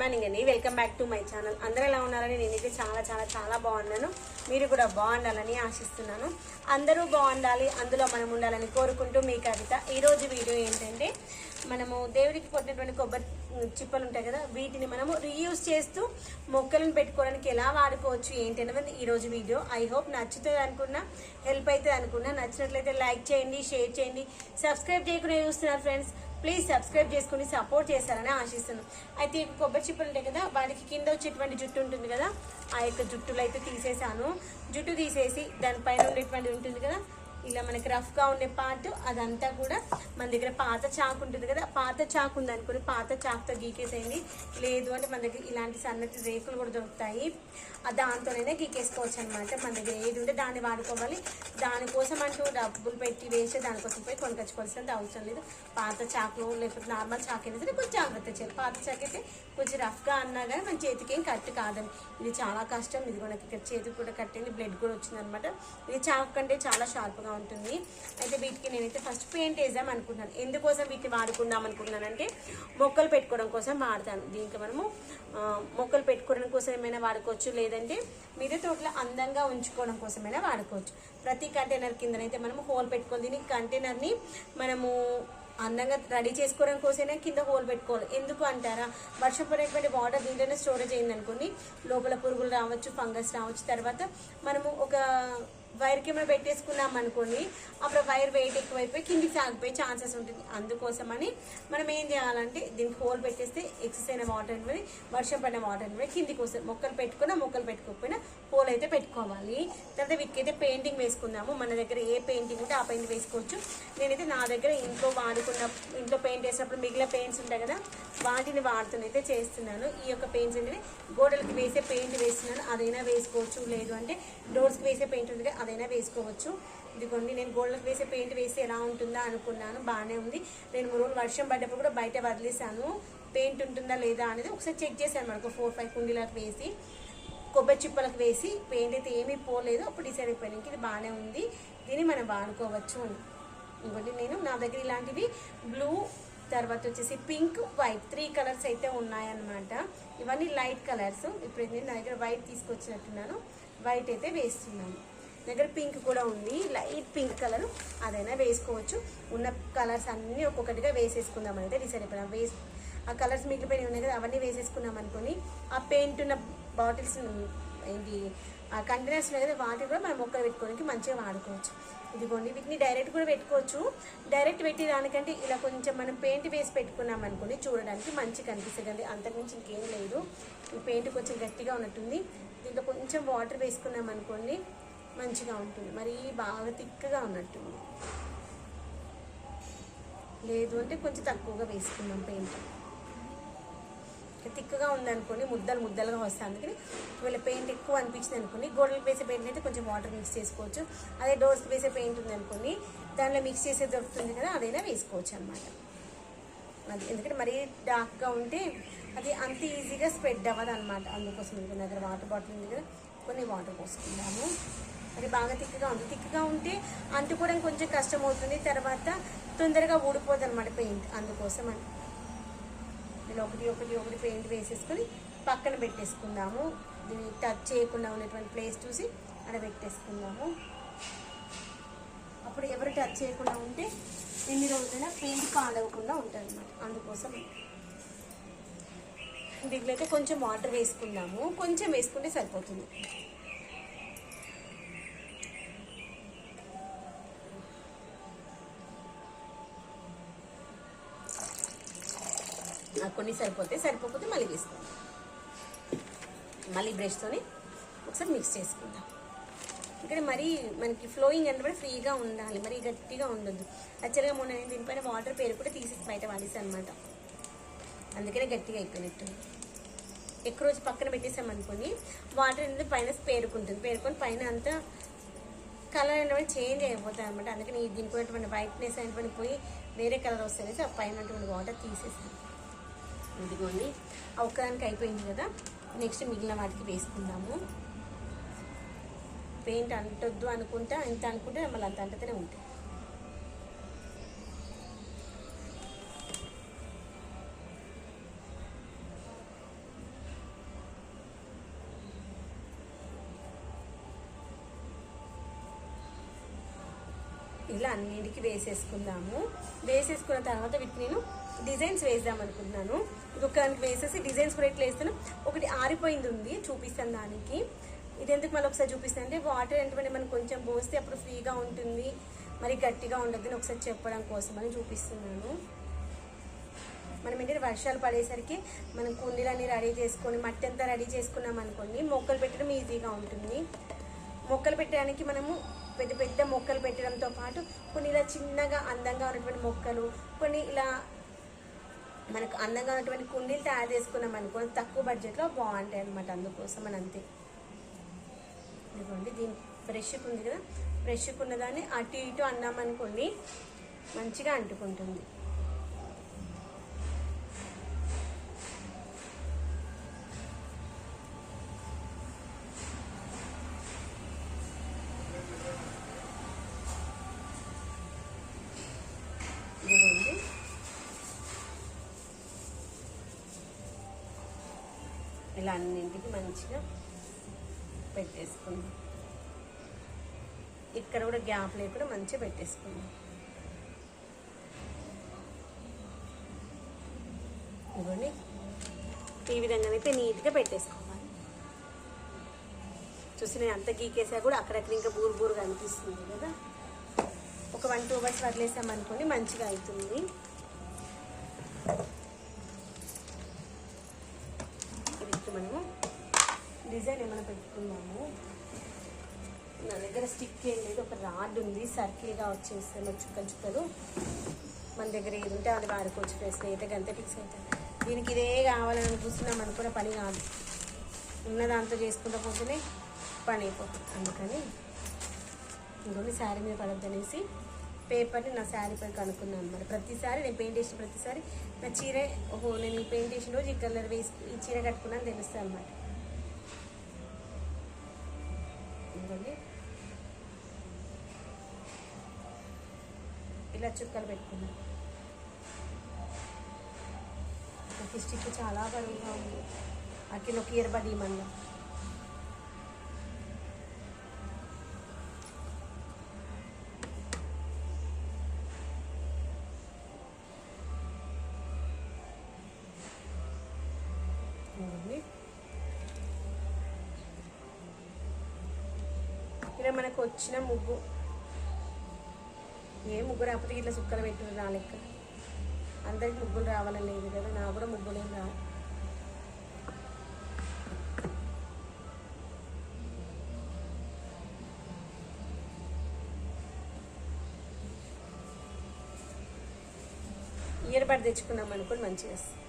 Morning అండి welcome back to my channel అందరూ ఎలా ఉన్నారని నేనైతే చాలా చాలా చాలా బాగున్నాను. మీరు కూడా బాగుండాలని ఆశిస్తున్నాను. అందరూ బాగుండాలి అందులో మనం ఉండాలని కోరుకుంటూ మీ కవిత. ఈరోజు వీడియో ఏంటంటే మనము దేవుడికి కొట్టినటువంటి కొబ్బరి చిప్పలు ఉంటాయి కదా వీటిని మనము రీయూజ్ చేస్తూ మొక్కలను పెట్టుకోవడానికి ఎలా వాడుకోవచ్చు ఏంటి అనేది ఈరోజు వీడియో. ఐ హోప్ నచ్చుతుంది అనుకున్నా హెల్ప్ అవుతుంది అనుకున్నా. నచ్చినట్లయితే లైక్ చేయండి షేర్ చేయండి. సబ్స్క్రైబ్ చేయకుండా చూస్తున్నారు ఫ్రెండ్స్ ప్లీజ్ సబ్స్క్రైబ్ చేసుకుని సపోర్ట్ చేస్తారని ఆశిస్తున్నాను అయితే కొబ్బరి చిప్పలు ఉంటాయి కదా వాటికి కింద వచ్చేటువంటి జుట్టు ఉంటుంది కదా ఆ యొక్క జుట్టులు అయితే తీసేసాను. జుట్టు తీసేసి దానిపైన ఉండేటువంటి ఉంటుంది కదా ఇలా మనకి రఫ్గా ఉండే పార్ట్ అదంతా కూడా మన దగ్గర పాత చాకు ఉంటుంది కదా పాత చాకు ఉంది అనుకుని పాత చాకుతో గీకేసేయండి. లేదు అంటే మన దగ్గర ఇలాంటి సన్నటి రేకులు కూడా దొరుకుతాయి. ఆ దాంతోనైనా గీకేసుకోవచ్చు అనమాట మన దగ్గర ఏది ఉంటే దాన్ని వాడుకోవాలి. దానికోసం అంటూ డబ్బులు పెట్టి వేసి దానికోసం పోయి కొనుకొచ్చుకోవాల్సినంత అవసరం లేదు. పాత చాకు లేకపోతే నార్మల్ చాకు అయినా సరే కొంచెం జాగ్రత్త చేయాలి. పాత చాకు అయితే కొంచెం రఫ్గా అన్నా కానీ మన చేతికి ఏం కట్టు కాదని ఇది చాలా కష్టం. ఇది మనకి ఇక్కడ చేతికి కూడా కట్టింది బ్లడ్ కూడా వచ్చింది అనమాట ఇది చాకు కంటే చాలా షార్ప్గా ఉంటుంది. అయితే వీటికి నేనైతే ఫస్ట్ పెయింట్ వేద్దాం అనుకుంటున్నాను. ఎందుకోసం వీటిని వాడుకుందాం అనుకుంటున్నానంటే మొక్కలు పెట్టుకోవడం కోసం వాడతాను. దీనికి మనము మొక్కలు పెట్టుకోవడం కోసం ఏమైనా వాడుకోవచ్చు లేదంటే మిద్దె తోటలో అందంగా ఉంచుకోవడం కోసమైనా వాడుకోవచ్చు. ప్రతి కంటైనర్ కిందనైతే మనము హోల్ పెట్టుకోవాలి. దీని కంటైనర్ని మనము అందంగా రెడీ చేసుకోవడం కోసమే కింద హోల్ పెట్టుకోవాలి. ఎందుకు అంటారా? వర్షం పడేటువంటి వాటర్ దీంట్లోనే స్టోరేజ్ అయిందనుకోండి లోపల పురుగులు రావచ్చు ఫంగస్ రావచ్చు. తర్వాత మనము ఒక వైర్ కింద పెట్టేసుకున్నాం అనుకోండి అప్పుడు వైర్ వెయిట్ ఎక్కువైపోయి కిందికి సాగిపోయే ఛాన్సెస్ ఉంటుంది. అందుకోసమని మనం ఏం చేయాలంటే దీనికి హోల్ పెట్టేస్తే ఎక్సెస్ అయిన వాటర్ అనేది వర్షం పడిన వాటర్ అనేది కిందికి వస్తుంది. మొక్కలు పెట్టుకున్నా మొక్కలు పెట్టుకోకపోయినా హోల్ అయితే పెట్టుకోవాలి. తర్వాత వీటికైతే పెయింటింగ్ వేసుకుందాము. మన దగ్గర ఏ పెయింటింగ్ ఉంటే ఆ పెయింట్ వేసుకోవచ్చు. నేనైతే నా దగ్గర ఇంట్లో వాడుకున్న ఇంట్లో పెయింట్ వేసినప్పుడు మిగిలిన పెయింట్స్ ఉంటాయి కదా వాటిని వాడుతున్నైతే చేస్తున్నాను. ఈ యొక్క పెయింట్స్ అనేది గోడలకి వేసే పెయింట్ వేస్తున్నాను. అదైనా వేసుకోవచ్చు. లేదు అంటే డోర్స్కి వేసే పెయింట్ ఉంది అదైనా వేసుకోవచ్చు. ఇదిగోండి నేను గోల్డ్లకు వేసే పెయింట్ వేస్తే ఎలా ఉంటుందా అనుకున్నాను. బాగానే ఉంది. రెండు మూడు రోజులు వర్షం పడ్డప్పుడు కూడా బయట వదిలేసాను పెయింట్ ఉంటుందా లేదా అనేది ఒకసారి చెక్ చేశాను మనకు ఫోర్ ఫైవ్ కుండీలకు వేసి కొబ్బరి చిప్పలకు వేసి పెయింట్ అయితే ఏమీ పోలేదు. అప్పుడు డిసైడ్ అయిపోయాను. ఇది బాగానే ఉంది. దీన్ని మనం వాడుకోవచ్చు ఇంకోటి నేను నా దగ్గర ఇలాంటివి బ్లూ తర్వాత వచ్చేసి పింక్ వైట్ త్రీ కలర్స్ అయితే ఉన్నాయన్నమాట. ఇవన్నీ లైట్ కలర్స్. ఇప్పుడు నేను నా దగ్గర వైట్ తీసుకొచ్చినట్టున్నాను. వైట్ అయితే వేస్తున్నాను. దగ్గర పింక్ కూడా ఉంది. లైట్ పింక్ కలర్ అదైనా వేసుకోవచ్చు. ఉన్న కలర్స్ అన్నీ ఒక్కొక్కటిగా వేసేసుకుందాం అయితే డిసైడ్ అయిపోయినా. వేసి ఆ కలర్స్ మిగిలిపోయినవి ఉన్నాయి కదా అవన్నీ వేసేసుకున్నాం అనుకుని ఆ పెయింట్ ఉన్న బాటిల్స్ ఏంటి ఆ కంటైనర్స్ ఉన్నాయి కదా వాటిని కూడా మనం మొక్కలు పెట్టుకోవడానికి మంచిగా వాడుకోవచ్చు. ఇదిగోండి వీటిని డైరెక్ట్ కూడా పెట్టుకోవచ్చు. డైరెక్ట్ పెట్టి దానికంటే ఇలా కొంచెం మనం పెయింట్ వేసి పెట్టుకున్నాం అనుకోండి చూడడానికి మంచి కనిపిస్తుంది అంతకుమించి ఇంకేం లేదు. ఈ పెయింట్ కొంచెం గట్టిగా ఉన్నట్టుంది. దీంట్లో కొంచెం వాటర్ వేసుకున్నాం అనుకోండి మంచిగా ఉంటుంది. మరి బాగా తిక్కగా ఉన్నట్టుంది లేదు అంటే కొంచెం తక్కువగా వేసుకుందాం పెయింట్. తిక్కుగా ఉందనుకోండి ముద్దలు ముద్దలుగా వస్తాయి. అందుకని ఒకవేళ పెయింట్ ఎక్కువ అనిపించింది అనుకోండి గోడలకు వేసే పెయింట్ అయితే కొంచెం వాటర్ మిక్స్ చేసుకోవచ్చు. అదే డోర్స్కి వేసే పెయింట్ ఉంది అనుకోండి దానిలో మిక్స్ చేసే దొరుకుతుంది కదా అదైనా వేసుకోవచ్చు అనమాట అది ఎందుకంటే మరీ డార్క్గా ఉంటే అది అంత ఈజీగా స్ప్రెడ్ అవ్వదు అనమాట అందుకోసం నా దగ్గర వాటర్ బాటిల్ ఉంది కదా కొన్ని వాటర్ పోసుకుందాము. అది బాగా తిక్కుగా ఉంది. తిక్కుగా ఉంటే అంటుకోవడం కొంచెం కష్టం అవుతుంది తర్వాత తొందరగా ఊడిపోదు అనమాట పెయింట్ అందుకోసం అని. ఇలా ఒకటి ఒకటి ఒకటి పెయింట్ వేసేసుకొని పక్కన పెట్టేసుకుందాము. దీన్ని టచ్ చేయకుండా ఉన్నటువంటి ప్లేస్ చూసి అక్కడ పెట్టేసుకుందాము. అప్పుడు ఎవరు టచ్ చేయకుండా ఉంటే ఎన్ని రోజులైనా పెయింట్ కాలవకుండా ఉంటుంది అనమాట అందుకోసం దీంట్లో అయితే కొంచెం వాటర్ వేసుకుందాము. కొంచెం వేసుకుంటే సరిపోతుంది. కొన్ని సరిపోతే సరిపోతే మళ్ళీ తీసుకుందాం మళ్ళీ బ్రష్తోని ఒకసారి మిక్స్ చేసుకుందాం. ఇక్కడ మరీ మనకి ఫ్లోయింగ్ అంటే ఫ్రీగా ఉండాలి మరీ గట్టిగా ఉండదు యాక్చువల్గా మొన్న నేను దీనిపైన వాటర్ పేరు కూడా తీసేసి బయట వాడేసాను అనమాట అందుకనే గట్టిగా అయిపోయినట్టు. ఎక్కువ రోజు పక్కన పెట్టేసామనుకోండి వాటర్ అనేది పైన పేరుకుంటుంది. పేరుకొని పైన అంతా కలర్ అనేవి చేంజ్ అయిపోతాయి అనమాట అందుకని దీనికి ఉన్నటువంటి వైట్నెస్ అయినటువంటి పోయి వేరే కలర్ వస్తుంది ఆ పైన ఉన్నటువంటి వాటర్ తీసేసాను. ఇదిగోండి. ఒక్కదానికి అయిపోయింది కదా. నెక్స్ట్ మిగిలిన వాటికి వేసుకుందాము. పెయింట్ అంటొద్దు అనుకుంటా ఇంత అనుకుంటే మళ్ళీ అంత అంటతనే ఉంటాయి. ఇలా అన్నిటికీ వేసేసుకుందాము. వేసేసుకున్న తర్వాత వీటిని నేను డిజైన్స్ వేద్దాం అనుకుంటున్నాను. ఇంకొక వేసేసి డిజైన్స్ కూడా ఎట్లా వేస్తాను ఒకటి ఆరిపోయింది ఉంది చూపిస్తాను దానికి. ఇది ఎందుకు మళ్ళీ ఒకసారి చూపిస్తాను అంటే వాటర్ ఏంటంటే మనం కొంచెం పోస్తే అప్పుడు ఫ్రీగా ఉంటుంది. మరి గట్టిగా ఉండద్దని ఒకసారి చెప్పడం కోసం అని చూపిస్తున్నాను. మనం ఏంటంటే వర్షాలు పడేసరికి మనం కుండీలన్నీ రెడీ చేసుకొని మట్టి అంతా రెడీ చేసుకున్నాం అనుకోండి మొక్కలు పెట్టడం ఈజీగా ఉంటుంది. మొక్కలు పెట్టడానికి మనము పెద్ద పెద్ద మొక్కలు పెట్టడంతో పాటు కొన్ని ఇలా చిన్నగా అందంగా ఉన్నటువంటి మొక్కలు కొన్ని ఇలా మనకు అందంగా ఉన్నటువంటి కుండీలు తయారు చేసుకున్నాం అనుకో తక్కువ బడ్జెట్లో బాగుంటాయి అనమాట అందుకోసం అని అంతే. ఇదిగోండి దీని ఫ్రెష్కి ఉంది కదా ఫ్రెష్కి ఉన్నదాన్ని అటు ఇటు అన్నాం అనుకోండి మంచిగా అంటుకుంటుంది. ఇలా అన్నింటికి మంచిగా పెట్టేసుకుందాం. ఇక్కడ కూడా గ్యాప్ లేకుండా మంచిగా పెట్టేసుకుందాం. ఇదిగోండి. ఈ విధంగా అయితే నీట్గా పెట్టేసుకోవాలి. చూసి నేను అంత గీకేసా కూడా అక్కడక్కడ ఇంకా బూరు బూరుగా అనిపిస్తుంది కదా. ఒక వన్ టూ అవర్స్ వదిలేసామనుకోండి మంచిగా అవుతుంది ఇది మనము డిజైన్ ఏమైనా పెట్టుకుందాము నా దగ్గర స్టిక్ ఏం లేదు ఒక రాడ్ ఉంది సర్కిల్గా వచ్చేస్తాను చుక్కలు చుక్కలు. మన దగ్గర ఏది ఉంటే అది వాడుకోవచ్చు ప్లేస్ అయితే గంత ఫిక్స్ అవుతాయి. దీనికి ఇదే కావాలని చూస్తున్నాం అనుకున్న పని కాదు. ఉన్న దాంతో చేసుకుంటా పోతేనే పని అయిపోతుంది. అందుకని ఇంకొన్ని శారీ మీద పడద్దనేసి పేపర్ని నా శారీ పైకి కనుక్కున్నాను అనమాట ప్రతిసారి నేను పెయింట్ వేసిన ప్రతిసారి నా చీర ఓహో నేను ఈ పెయింట్ వేసిన రోజు ఈ కలర్ వేసి ఈ చీర కట్టుకున్నాను తెలుస్తాను అనమాట ఇంకోండి ఇలా చుక్కలు పెట్టుకున్నాను నాకు స్టిక్ చాలా బరువుగా ఉంది. అక్కడ ఒక ఇయర్ బడ్ ఇవ్వమన్నా ఇలా మనకు వచ్చిన ముగ్గు. ఏ ముగ్గు రాకపోతే ఇట్లా సుక్కలు పెట్టిన రాలెక్క అందరికి ముగ్గులు రావాలని లేదు కదా నా కూడా ముగ్గులు ఏం రావు. ఇయర్ బడ్ తెచ్చుకున్నాం అనుకోని మంచిగా వస్తుంది.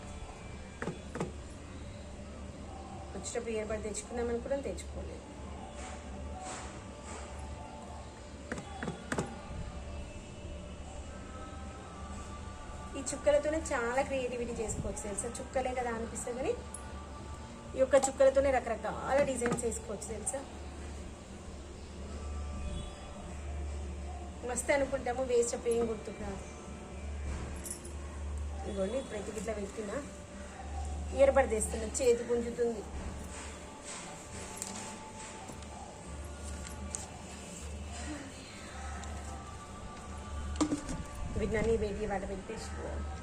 వచ్చేటప్పుడు ఇయర్ బడ్ తెచ్చుకున్నాం అనుకోవడం తెచ్చుకోలేదు. ఈ చుక్కలతోనే చాలా క్రియేటివిటీ చేసుకోవచ్చు తెలుసా? చుక్కలే కదా అనిపిస్తుంది కానీ ఈ యొక్క చుక్కలతోనే రకరకాల డిజైన్స్ వేసుకోవచ్చు తెలుసా? మస్తు అనుకుంటాము వేస్ట్ అప్పుడు ఏం గుర్తుకురాదు ఇదిగోండి ఇప్పుడైతే ఇట్లా పెట్టిన. ఇయర్ తెస్తున్నా చేతి గుంజుతుంది వీటిని అన్ని వేడి వాట పెట్టేసుకోవాలి